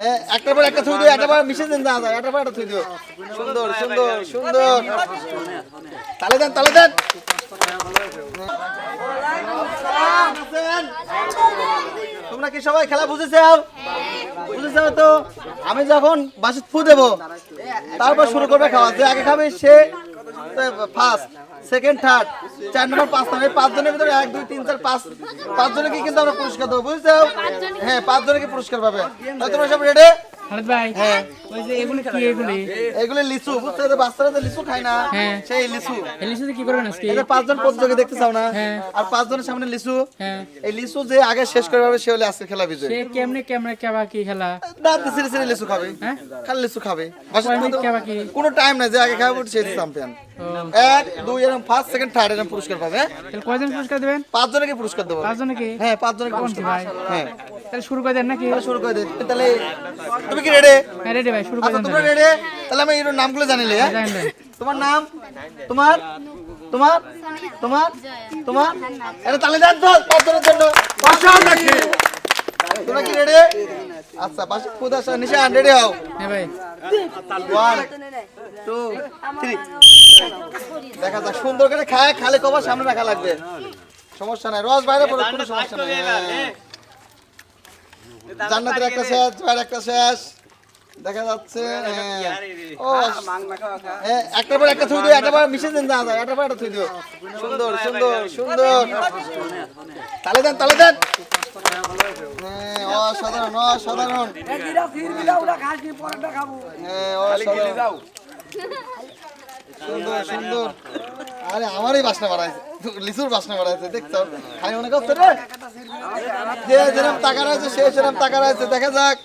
একটার পর একটা থুই দিও একটা পর মিশে দেন, দাদা একটা পর একটা থুই দিও। সুন্দর সুন্দর সুন্দর। তালে দেন তালে দেন। তোমরা কি সবাই খেলা বুঝেছ? বুঝেছ তো? আমি যখন বাসে ফু দেবো, তারপর শুরু করবে খাওয়া। যে আগে খাবে, সে ফার্স্ট সেকেন্ড থার্ড চার নম্বর পাঁচ নম্বর এই পাঁচ জনের ভিতরে এক দুই তিন চার পাঁচ পাঁচ জনকে কিন্তু আমরা পুরস্কার দেবো বুঝছ? হ্যাঁ পাঁচ জনকে পুরস্কার পাবে। তোমরা সব রেডি। সেই পাঁচজন প্রতিযোগী দেখতে চাও না। আর পাঁচজনের সামনে লিচু। এই লিচু যে আগে শেষ করে পাবে সে হলে খেলা বিজয়। কেমনে কেমনে কেবা কি খেলা? দাঁত লিচু খাবে। খালি লিচু খাবে। কোনো টাইম নাই যে আগে খাবে সে চ্যাম্পিয়ন এক দুই এরকম ফার্স্ট সেকেন্ড থার্ড এরকম পুরস্কার পাবে? তাহলে কয়জন পুরস্কার দেবেন? পাঁচ জনকে পুরস্কার দেবো। পাঁচজনে কি? হ্যাঁ পাঁচ জনকে কোন পুরস্কার। ভাই? হ্যাঁ। তাহলে শুরু করে দেন নাকি? শুরু করে দে তাহলে তুমি কি রেডি হ্যাঁ রেডি ভাই শুরু করে আচ্ছা দেন। তোমরা রেডি তাহলে আমি এর নামগুলো জানিলে হ্যাঁ? তোমার নাম? তোমার? তোমার? তোমার? তোমার? এটা তালে দেন তো পাঁচজনের জন্য। পাঁচজন নাকি? তোমরা কি রেডি আচ্ছা পাশে খুদ নিশান রেডি হও। হ্যাঁ ভাই। ওয়ান টু থ্রি দেখা যাক সুন্দর করে খায় খালে কবার সামনে রাখা লাগবে। সমস্যা নাই রস বাইরে পড়ে কোনো সমস্যা নাই। জান্নাতের একটা শেষ জয়ের একটা শেষ। দেখা যাচ্ছে। ও হ্যাঁ, একটার পর একটা থুই দিও একটা পর মিশে দেন দাদা একটা পর একটা থুই দিও। সুন্দর সুন্দর সুন্দর। তালে দেন তালে দেন। হ্যাঁ, অসাধারণ অসাধারণ। হ্যাঁ, অসাধারণ। সুন্দর সুন্দর। আরে, আমারই বাসনা বাড়াইছে। লিচুর বাসনা বাড়াইছে, দেখছ? খাই রে? যে টাকা রয়েছে, সে টাকা রয়েছে। দেখা যাক।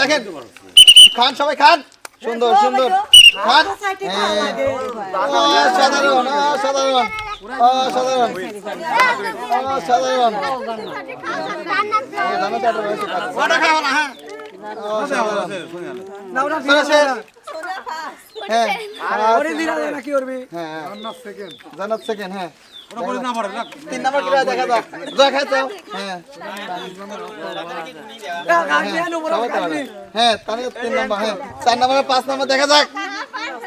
দেখেন। খান, সবাই খান। সুন্দর সুন্দর। অসাধারণ অসাধারণ অসাধারণ অসাধারণ চলো শেষ। হ্যাঁ। হ্যাঁ জানাত সেকেন্ড হ্যাঁ। তিন নাম্বার দেখা যাক জয় খাইছো হ্যাঁ। হ্যাঁ। তিন নাম্বার হ্যাঁ। চার নাম্বার পাঁচ নাম্বার দেখা যাক।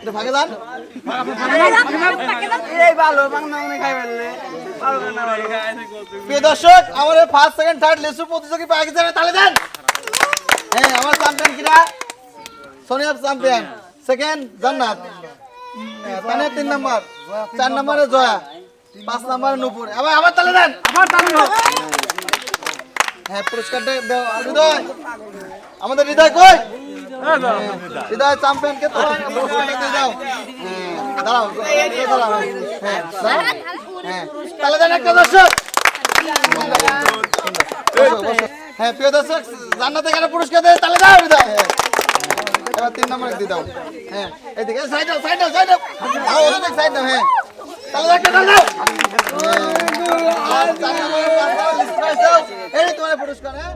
এটা ভাগে যান প্রিয় দর্শক আমাদের ফার্স্ট সেকেন্ড থার্ড লেসু প্রতিযোগী পাকিস্তানে তালে দেন। হ্যাঁ আমার চ্যাম্পিয়ন কিরা? সোনিয়া চ্যাম্পিয়ন সেকেন্ড জান্নাত। হ্যাঁ, তানে তিন নাম্বার। চার নম্বরে জয়া। পাঁচ নম্বরে নুপুর। আবার আবার তালে দেন। হ্যাঁ পুরস্কারটা দাও। হৃদয়? আমাদের হৃদয় কই? হ্যাঁ, হৃদয় চ্যাম্পিয়নকে দাও হ্যাঁ, দাঁড়াও দাঁড়াও হ্যাঁ দাঁড়াও। হ্যাঁ দেন একটা দর্শক। হ্যাঁ প্রিয় দর্শক জান্নাত তালে দাও হ্যাঁ। এবার তিন নম্বর দিয়ে দাও হ্যাঁ এদিকে হ্যাঁ হ্যাঁ হ্যাঁ। আর তোমার পুরস্কার হ্যাঁ